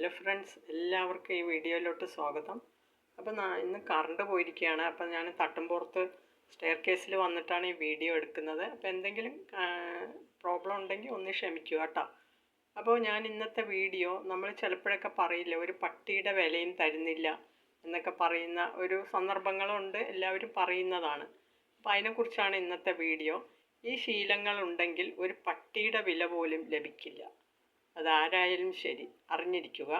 Hello friends എല്ലാവർക്കും ഈ വീഡിയോയിലോട്ട് സ്വാഗതം. അപ്പോൾ ഇന്ന് കറണ്ട് പോയിരിക്കുകയാണ്. അപ്പോൾ ഞാൻ തട്ടുംപുറത്ത് സ്റ്റെയർ കേസിൽ വന്നിട്ടാണ് ഈ വീഡിയോ എടുക്കുന്നത്. അപ്പോൾ എന്തെങ്കിലും പ്രോബ്ലം ഉണ്ടെങ്കിൽ ഒന്ന് ക്ഷമിക്കുക കേട്ടോ. അപ്പോൾ ഞാൻ ഇന്നത്തെ വീഡിയോ നമ്മൾ ചിലപ്പോഴൊക്കെ പറയില്ല ഒരു പട്ടിയുടെ വിലയും തരുന്നില്ല എന്നൊക്കെ പറയുന്ന ഒരു സന്ദർഭങ്ങളുണ്ട് എല്ലാവരും പറയുന്നതാണ്. അപ്പോൾ അതിനെക്കുറിച്ചാണ് ഇന്നത്തെ വീഡിയോ. ഈ ശീലങ്ങളുണ്ടെങ്കിൽ ഒരു പട്ടിയുടെ വില പോലും ലഭിക്കില്ല. അതാരായാലും ശരി അറിഞ്ഞിരിക്കുക.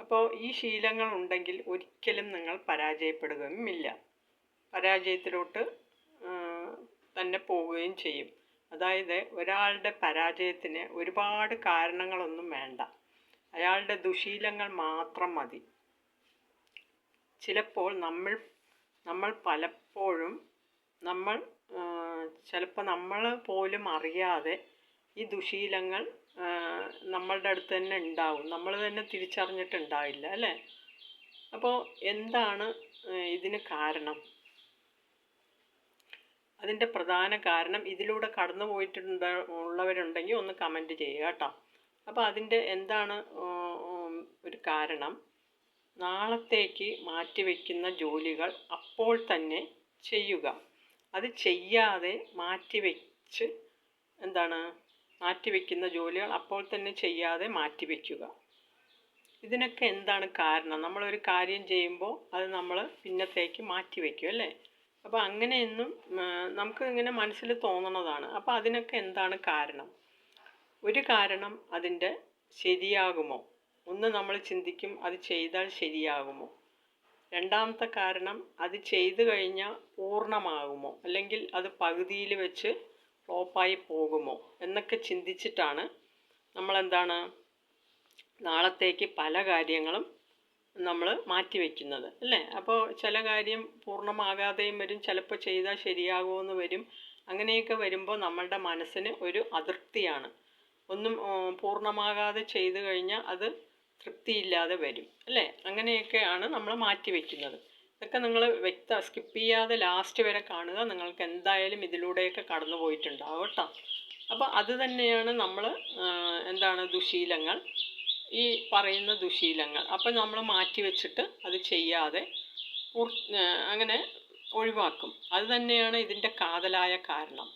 അപ്പോൾ ഈ ശീലങ്ങൾ ഉണ്ടെങ്കിൽ ഒരിക്കലും നിങ്ങൾ പരാജയപ്പെടുകയുമില്ല. പരാജയത്തിലോട്ട് തന്നെ പോവുകയും ചെയ്യും. അതായത് ഒരാളുടെ പരാജയത്തിന് ഒരുപാട് കാരണങ്ങളൊന്നും വേണ്ട. അയാളുടെ ദുശീലങ്ങൾ മാത്രം മതി. ചിലപ്പോൾ നമ്മൾ നമ്മൾ പലപ്പോഴും നമ്മൾ ചിലപ്പോൾ നമ്മൾ പോലും അറിയാതെ ഈ ദുശീലങ്ങൾ നമ്മളുടെ അടുത്ത് തന്നെ ഉണ്ടാവും. നമ്മൾ തന്നെ തിരിച്ചറിഞ്ഞിട്ടുണ്ടാവില്ല അല്ലേ? അപ്പോൾ എന്താണ് ഇതിന് കാരണം? അതിന്റെ പ്രധാന കാരണം ഇതിലൂടെ കടന്നു പോയിട്ടുണ്ട് ഉള്ളവരുണ്ടെങ്കിൽ ഒന്ന് കമന്റ് ചെയ്യുക കേട്ടോ. അപ്പോൾ അതിന്റെ എന്താണ് ഒരു കാരണം? നാളത്തേക്ക് മാറ്റിവെക്കുന്ന ജോലികൾ അപ്പോൾ തന്നെ ചെയ്യുക. അത് ചെയ്യാതെ മാറ്റിവെച്ച് എന്താണ് മാറ്റിവെക്കുന്ന ജോലികൾ അപ്പോൾ തന്നെ ചെയ്യാതെ മാറ്റിവെക്കുക. ഇതിനൊക്കെ എന്താണ് കാരണം? നമ്മളൊരു കാര്യം ചെയ്യുമ്പോൾ അത് നമ്മൾ പിന്നത്തേക്ക് മാറ്റിവെക്കും അല്ലേ? അപ്പോൾ അങ്ങനെയൊന്നും നമുക്ക് ഇങ്ങനെ മനസ്സിൽ തോന്നണതാണ്. അപ്പോൾ അതിനൊക്കെ എന്താണ് കാരണം? ഒരു കാരണം അതിന്റെ ശരിയാകുമോ? ഒന്ന് നമ്മൾ ചിന്തിക്കും അത് ചെയ്താൽ ശരിയാകുമോ? രണ്ടാമത്തെ കാരണം അത് ചെയ്തു കഴിഞ്ഞാൽ പൂർണമാകുമോ? അല്ലെങ്കിൽ അത് പകുതിയിൽ വെച്ച് ഫ്ലോപ്പായി പോകുമോ എന്നൊക്കെ ചിന്തിച്ചിട്ടാണ് നമ്മളെന്താണ് നാളത്തേക്ക് പല കാര്യങ്ങളും നമ്മൾ മാറ്റി മാറ്റിവെക്കുന്നത് അല്ലേ? അപ്പോൾ ചില കാര്യം പൂർണമാകാതെയും വരും ചിലപ്പോൾ ചെയ്താൽ ശരിയാകുമെന്ന് വരും. അങ്ങനെയൊക്കെ വരുമ്പോൾ നമ്മളുടെ മനസ്സിന് ഒരു അതൃപ്തിയാണ്. ഒന്നും പൂർണമാകാതെ ചെയ്തു കഴിഞ്ഞാൽ അത് തൃപ്തിയില്ലാതെ വരും അല്ലേ? അങ്ങനെയൊക്കെയാണ് നമ്മൾ മാറ്റി മാറ്റിവെക്കുന്നത് ഇതൊക്കെ നിങ്ങൾ വ്യക്ത സ്കിപ്പ് ചെയ്യാതെ ലാസ്റ്റ് വരെ കാണുക. നിങ്ങൾക്ക് എന്തായാലും ഇതിലൂടെയൊക്കെ കടന്നു പോയിട്ടുണ്ടാവും കേട്ടോ. അപ്പോൾ അത് തന്നെയാണ് നമ്മൾ എന്താണ് ദുശീലങ്ങൾ? ഈ പറയുന്ന ദുശീലങ്ങൾ. അപ്പോൾ നമ്മൾ മാറ്റി വെച്ചിട്ട് അത് ചെയ്യാതെ അങ്ങനെ ഒഴിവാക്കും. അത് തന്നെയാണ് ഇതിന്റെ കാതലായ കാരണം.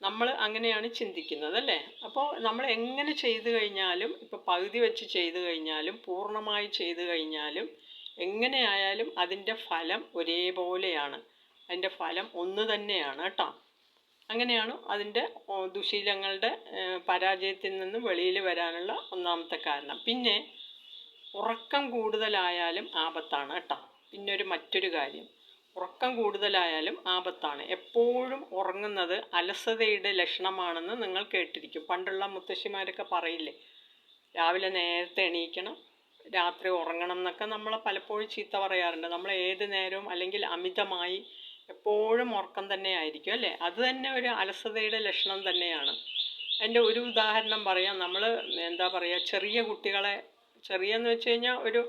നമ്മൾ അങ്ങനെയാണ് ചിന്തിക്കുന്നത് അല്ലേ? അപ്പോൾ നമ്മൾ എങ്ങനെ ചെയ്തു കഴിഞ്ഞാലും ഇപ്പോൾ പകുതി വെച്ച് ചെയ്തു കഴിഞ്ഞാലും പൂർണമായി ചെയ്തു കഴിഞ്ഞാലും എങ്ങനെയായാലും അതിന്റെ ഫലം ഒരേപോലെയാണ്. അതിന്റെ ഫലം ഒന്ന് തന്നെയാണ് കേട്ടോ. അങ്ങനെയാണ് അതിന്റെ ദുശീലങ്ങളുടെ പരാജയത്തിൽ നിന്ന് വെളിയിൽ വരാനുള്ള ഒന്നാമത്തെ കാരണം. പിന്നെ ഉറക്കം കൂടുതലായാലും ആപത്താണ് കേട്ടോ. പിന്നെ ഒരു മറ്റൊരു കാര്യം. ഉറക്കം കൂടുതലായാലും ആപത്താണ്. എപ്പോഴും ഉറങ്ങുന്നത് അലസതയുടെ ലക്ഷണമാണെന്ന് നിങ്ങൾ കേട്ടിരിക്കും. പണ്ടുള്ള മുത്തശ്ശിമാരൊക്കെ പറയില്ലേ രാവിലെ നേരത്തെ എണീക്കണം രാത്രി ഉറങ്ങണം എന്നൊക്കെ നമ്മൾ പലപ്പോഴും ചീത്ത പറയാറുണ്ട്. നമ്മൾ ഏത് നേരവും അല്ലെങ്കിൽ അമിതമായി എപ്പോഴും ഉറക്കം തന്നെ ആയിരിക്കും അല്ലേ? അത് തന്നെ ഒരു അലസതയുടെ ലക്ഷണം തന്നെയാണ്. അതിന്റെ ഒരു ഉദാഹരണം പറയാം. നമ്മൾ എന്താ പറയുക ചെറിയ കുട്ടികളെ ചെറിയെന്ന് വെച്ച് കഴിഞ്ഞാൽ ഒരു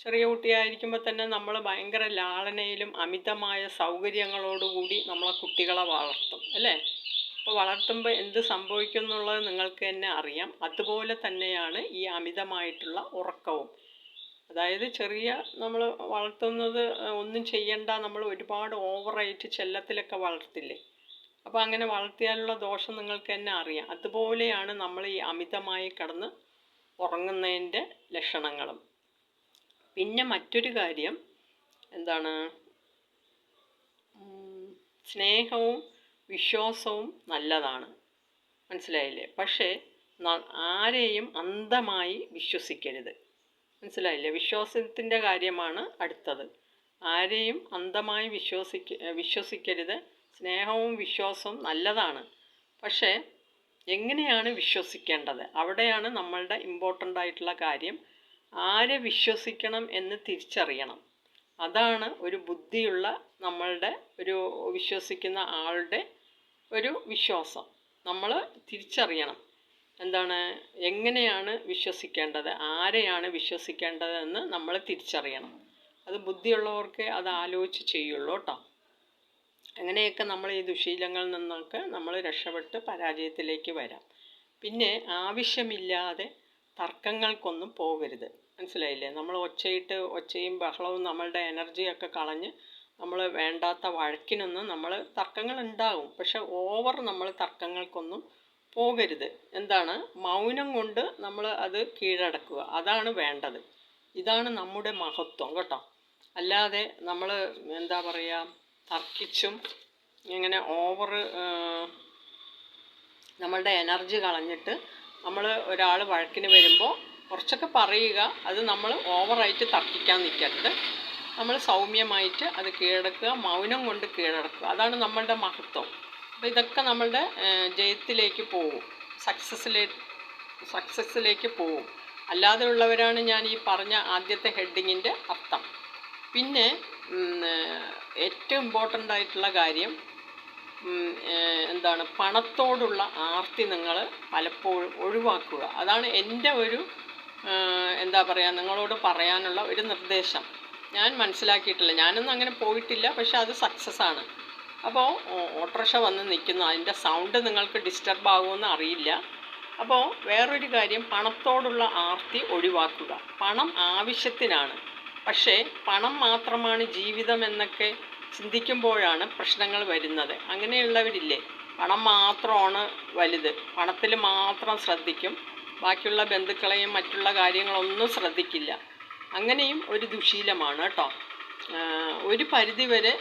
ചെറിയ കുട്ടിയായിരിക്കുമ്പോൾ തന്നെ നമ്മൾ ഭയങ്കര ലാളനയിലും അമിതമായ സൗകര്യങ്ങളോടുകൂടി നമ്മളെ കുട്ടികളെ വളർത്തും അല്ലേ? അപ്പോൾ വളർത്തുമ്പോൾ എന്ത് സംഭവിക്കും എന്നുള്ളത് നിങ്ങൾക്ക് തന്നെ അറിയാം. അതുപോലെ തന്നെയാണ് ഈ അമിതമായിട്ടുള്ള ഉറക്കവും. അതായത് ചെറിയ നമ്മൾ വളർത്തുന്നത് ഒന്നും ചെയ്യണ്ട നമ്മൾ ഒരുപാട് ഓവറായിട്ട് ചെല്ലത്തിലൊക്കെ വളർത്തില്ലേ? അപ്പോൾ അങ്ങനെ വളർത്തിയാലുള്ള ദോഷം നിങ്ങൾക്ക് തന്നെ അറിയാം. അതുപോലെയാണ് നമ്മൾ ഈ അമിതമായി കടന്ന് ഉറങ്ങുന്നതിന്റെ ലക്ഷണങ്ങളും. പിന്നെ മറ്റൊരു കാര്യം എന്താണ്? സ്നേഹവും വിശ്വാസവും നല്ലതാണ്. മനസ്സിലായില്ലേ? പക്ഷേ ആരെയും അന്ധമായി വിശ്വസിക്കരുത്. മനസ്സിലായില്ലേ? വിശ്വാസത്തിന്റെ കാര്യമാണ് അടുത്തത്. ആരെയും അന്ധമായി വിശ്വസിക്ക വിശ്വസിക്കരുത്. സ്നേഹവും വിശ്വാസവും നല്ലതാണ്. പക്ഷേ എങ്ങനെയാണ് വിശ്വസിക്കേണ്ടത്? അവിടെയാണ് നമ്മളുടെ ഇമ്പോർട്ടന്റ് ആയിട്ടുള്ള കാര്യം. ആരെ വിശ്വസിക്കണം എന്ന് തിരിച്ചറിയണം. അതാണ് ഒരു ബുദ്ധിയുള്ള നമ്മളുടെ ഒരു വിശ്വസിക്കുന്ന ആളുടെ ഒരു വിശ്വാസം. നമ്മൾ തിരിച്ചറിയണം. എന്താണ്? എങ്ങനെയാണ് വിശ്വസിക്കേണ്ടത്? ആരെയാണ് വിശ്വസിക്കേണ്ടതെന്ന് നമ്മൾ തിരിച്ചറിയണം. അത് ബുദ്ധിയുള്ളവർക്ക് അത് ആലോചിച്ച് ചെയ്യുള്ളൂ കേട്ടോ. അങ്ങനെയൊക്കെ നമ്മൾ ഈ ദുശീലങ്ങളിൽ നിന്നൊക്കെ നമ്മൾ രക്ഷപ്പെട്ട് പരാജയത്തിലേക്ക് വരാം. പിന്നെ ആവശ്യമില്ലാതെ തർക്കങ്ങൾക്കൊന്നും പോകരുത്. മനസ്സിലായില്ലേ? നമ്മൾ ഒച്ചയിട്ട് ഒച്ചയും ബഹളവും നമ്മളുടെ എനർജിയൊക്കെ കളഞ്ഞ് നമ്മൾ വേണ്ടാത്ത വഴക്കിനൊന്നും നമ്മൾ തർക്കങ്ങൾ ഉണ്ടാകും. പക്ഷെ ഓവർ നമ്മൾ തർക്കങ്ങൾക്കൊന്നും പോകരുത്. എന്താണ്? മൗനം കൊണ്ട് നമ്മൾ അത് കീഴടക്കുക. അതാണ് വേണ്ടത്. ഇതാണ് നമ്മുടെ മഹത്വം കേട്ടോ. അല്ലാതെ നമ്മൾ എന്താ പറയുക തർക്കിച്ചും ഇങ്ങനെ ഓവർ നമ്മളുടെ എനർജി കളഞ്ഞിട്ട് നമ്മൾ ഒരാൾ വഴക്കിന് വരുമ്പോൾ കുറച്ചൊക്കെ പറയുക അത് നമ്മൾ ഓവറായിട്ട് തർക്കിക്കാൻ നിൽക്കരുത്. നമ്മൾ സൗമ്യമായിട്ട് അത് കീഴടക്കുക മൗനം കൊണ്ട് കീഴടക്കുക. അതാണ് നമ്മളുടെ മഹത്വം. അപ്പോൾ ഇതൊക്കെ നമ്മളുടെ ജയത്തിലേക്ക് പോവും. സക്സസ്സിലേ സക്സസ്സിലേക്ക് പോവും. അല്ലാതെ ഉള്ളവരാണ് ഞാൻ ഈ പറഞ്ഞ ആദ്യത്തെ ഹെഡിങ്ങിന്റെ അർത്ഥം. പിന്നെ ഏറ്റവും ഇമ്പോർട്ടന്റ് ആയിട്ടുള്ള കാര്യം എന്താണ് പണത്തോടുള്ള ആർത്തി നിങ്ങൾ പലപ്പോഴും ഒഴിവാക്കുക. അതാണ് എന്റെ ഒരു എന്താ പറയുക നിങ്ങളോട് പറയാനുള്ള ഒരു നിർദ്ദേശം. ഞാൻ മനസ്സിലാക്കിയിട്ടില്ല. ഞാനൊന്നും അങ്ങനെ പോയിട്ടില്ല പക്ഷെ അത് സക്സസ് ആണ്. അപ്പോൾ ഓട്ടോറിക്ഷ വന്ന് നിൽക്കുന്നു. അതിന്റെ സൗണ്ട് നിങ്ങൾക്ക് ഡിസ്റ്റർബ് ആകുമെന്ന് അറിയില്ല. അപ്പോൾ വേറൊരു കാര്യം പണത്തോടുള്ള ആർത്തി ഒഴിവാക്കുക. പണം ആവശ്യത്തിനാണ്. പക്ഷേ പണം മാത്രമാണ് ജീവിതം എന്നൊക്കെ ചിന്തിക്കുമ്പോഴാണ് പ്രശ്നങ്ങൾ വരുന്നത്. അങ്ങനെയുള്ളവരില്ലേ? പണം മാത്രമാണ് വലുത്. പണത്തിൽ മാത്രം ശ്രദ്ധിക്കും. ബാക്കിയുള്ള ബന്ധുക്കളെയും മറ്റുള്ള കാര്യങ്ങളൊന്നും ശ്രദ്ധിക്കില്ല. അങ്ങനെയും ഒരു ദുശീലമാണ് കേട്ടോ. ഒരു പരിധി വരെ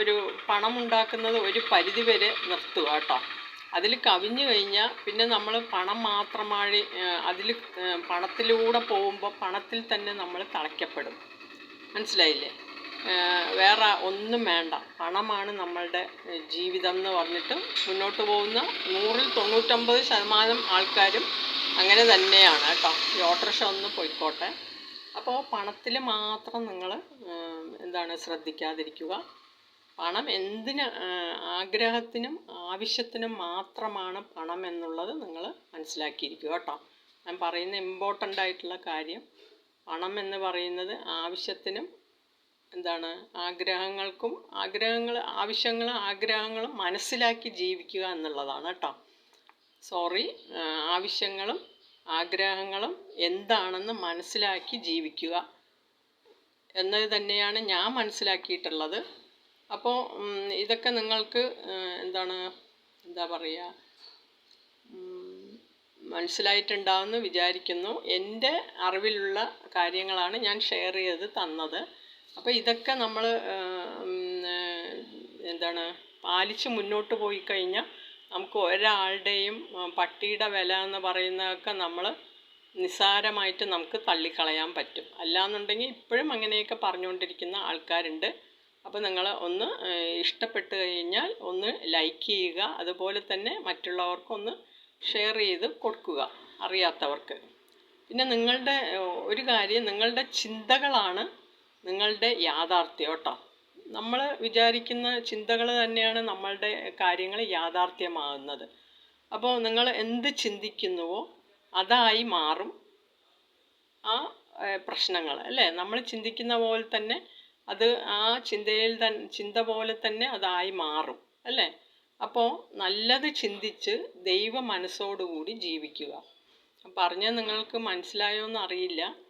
ഒരു പണം ഉണ്ടാക്കുന്നത് ഒരു പരിധി വരെ നിർത്തുക കേട്ടോ. അതിൽ കവിഞ്ഞു കഴിഞ്ഞാൽ പിന്നെ നമ്മൾ പണം മാത്രമായി അതിൽ പണത്തിലൂടെ പോകുമ്പോൾ പണത്തിൽ തന്നെ നമ്മൾ തളയ്ക്കപ്പെടും. മനസ്സിലായില്ലേ? വേറെ ഒന്നും വേണ്ട. പണമാണ് നമ്മളുടെ ജീവിതം എന്ന് പറഞ്ഞിട്ട് മുന്നോട്ട് പോകുന്ന നൂറിൽ തൊണ്ണൂറ്റൊമ്പത് ശതമാനം ആൾക്കാരും അങ്ങനെ തന്നെയാണ് കേട്ടോ. ഈ ഓട്ടോറിക്ഷ ഒന്ന് പോയിക്കോട്ടെ. അപ്പോൾ പണത്തിൽ മാത്രം നിങ്ങൾ എന്താണ് ശ്രദ്ധിക്കാതിരിക്കുക. പണം എന്തിന് ആഗ്രഹത്തിനും ആവശ്യത്തിനും മാത്രമാണ് പണം എന്നുള്ളത് നിങ്ങൾ മനസ്സിലാക്കിയിരിക്കുക കേട്ടോ. ഞാൻ പറയുന്ന ഇമ്പോർട്ടന്റ് ആയിട്ടുള്ള കാര്യം പണം എന്ന് പറയുന്നത് ആവശ്യത്തിനും എന്താണ് ആഗ്രഹങ്ങൾക്കും ആഗ്രഹങ്ങൾ ആവശ്യങ്ങളും ആഗ്രഹങ്ങളും മനസ്സിലാക്കി ജീവിക്കുക എന്നുള്ളതാണ് കേട്ടോ. സോറി ആവശ്യങ്ങളും ആഗ്രഹങ്ങളും എന്താണെന്ന് മനസ്സിലാക്കി ജീവിക്കുക എന്നത് തന്നെയാണ് ഞാൻ മനസ്സിലാക്കിയിട്ടുള്ളത്. അപ്പോൾ ഇതൊക്കെ നിങ്ങൾക്ക് എന്താണ് എന്താ പറയുക മനസ്സിലായിട്ടുണ്ടാവുമെന്ന് വിചാരിക്കുന്നു. എന്റെ അറിവിലുള്ള കാര്യങ്ങളാണ് ഞാൻ ഷെയർ ചെയ്ത് തന്നത്. അപ്പോൾ ഇതൊക്കെ നമ്മൾ എന്താണ് പാലിച്ച് മുന്നോട്ട് പോയി കഴിഞ്ഞാൽ നമുക്ക് ഒരാളുടെയും പട്ടിയുടെ വില എന്ന് പറയുന്നതൊക്കെ നമ്മൾ നിസ്സാരമായിട്ട് നമുക്ക് തള്ളിക്കളയാൻ പറ്റും. അല്ലാന്നുണ്ടെങ്കിൽ ഇപ്പോഴും അങ്ങനെയൊക്കെ പറഞ്ഞുകൊണ്ടിരിക്കുന്ന ആൾക്കാരുണ്ട്. അപ്പോൾ നിങ്ങൾ ഒന്ന് ഇഷ്ടപ്പെട്ട് കഴിഞ്ഞാൽ ഒന്ന് ലൈക്ക് ചെയ്യുക. അതുപോലെ തന്നെ മറ്റുള്ളവർക്കൊന്ന് ഷെയർ ചെയ്ത് കൊടുക്കുക അറിയാത്തവർക്ക്. പിന്നെ നിങ്ങളുടെ ഒരു കാര്യം നിങ്ങളുടെ ചിന്തകളാണ് നിങ്ങളുടെ യാഥാർത്ഥ്യം കേട്ടോ. നമ്മൾ വിചാരിക്കുന്ന ചിന്തകൾ തന്നെയാണ് നമ്മളുടെ കാര്യങ്ങൾ യാഥാർത്ഥ്യമാകുന്നത്. അപ്പോൾ നിങ്ങൾ എന്ത് ചിന്തിക്കുന്നുവോ അതായി മാറും ആ പ്രശ്നങ്ങൾ അല്ലേ? നമ്മൾ ചിന്തിക്കുന്ന പോലെ തന്നെ അത് ആ ചിന്തയിൽ തന്നെ ചിന്ത പോലെ തന്നെ അതായി മാറും. അല്ലേ? അപ്പോൾ നല്ലത് ചിന്തിച്ച് ദൈവ മനസ്സോടുകൂടി ജീവിക്കുക. പറഞ്ഞാൽ നിങ്ങൾക്ക് മനസ്സിലായോ എന്ന് അറിയില്ല ഏഹ്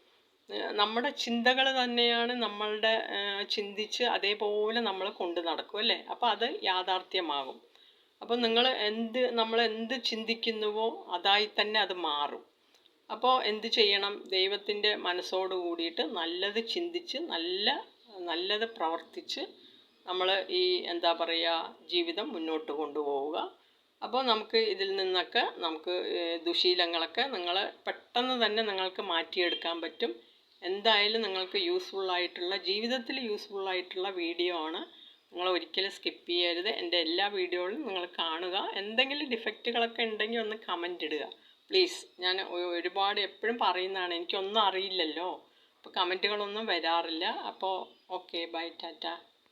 നമ്മുടെ ചിന്തകൾ തന്നെയാണ് നമ്മളുടെ ചിന്തിച്ച് അതേപോലെ നമ്മൾ കൊണ്ട് നടക്കും അല്ലേ? അപ്പോൾ അത് യാഥാർത്ഥ്യമാകും. അപ്പോൾ നിങ്ങൾ എന്ത് നമ്മൾ എന്ത് ചിന്തിക്കുന്നുവോ അതായി തന്നെ അത് മാറും. അപ്പോൾ എന്ത് ചെയ്യണം? ദൈവത്തിന്റെ മനസ്സോട് കൂടിയിട്ട് നല്ലത് ചിന്തിച്ച് നല്ല നല്ലത് പ്രവർത്തിച്ച് നമ്മൾ ഈ എന്താ പറയുക ജീവിതം മുന്നോട്ട് കൊണ്ടുപോവുക. അപ്പോൾ നമുക്ക് ഇതിൽ നിന്നൊക്കെ നമുക്ക് ദുശീലങ്ങളൊക്കെ നിങ്ങൾ പെട്ടെന്ന് തന്നെ നിങ്ങൾക്ക് മാറ്റിയെടുക്കാൻ പറ്റും. എന്തായാലും നിങ്ങൾക്ക് യൂസ്ഫുൾ ആയിട്ടുള്ള ജീവിതത്തിൽ യൂസ്ഫുൾ ആയിട്ടുള്ള വീഡിയോ ആണ്. നിങ്ങൾ ഒരിക്കലും സ്കിപ്പ് ചെയ്യരുത്. എന്റെ എല്ലാ വീഡിയോകളും നിങ്ങൾ കാണുക. എന്തെങ്കിലും ഡിഫക്റ്റുകളൊക്കെ ഉണ്ടെങ്കിൽ ഒന്ന് കമന്റ് ഇടുക. പ്ലീസ് ഞാൻ ഒരുപാട് എപ്പോഴും പറയുന്നതാണ് എനിക്കൊന്നും അറിയില്ലല്ലോ. അപ്പോൾ കമന്റുകളൊന്നും വരാറില്ല. അപ്പോൾ ഓക്കെ ബൈ ടാറ്റ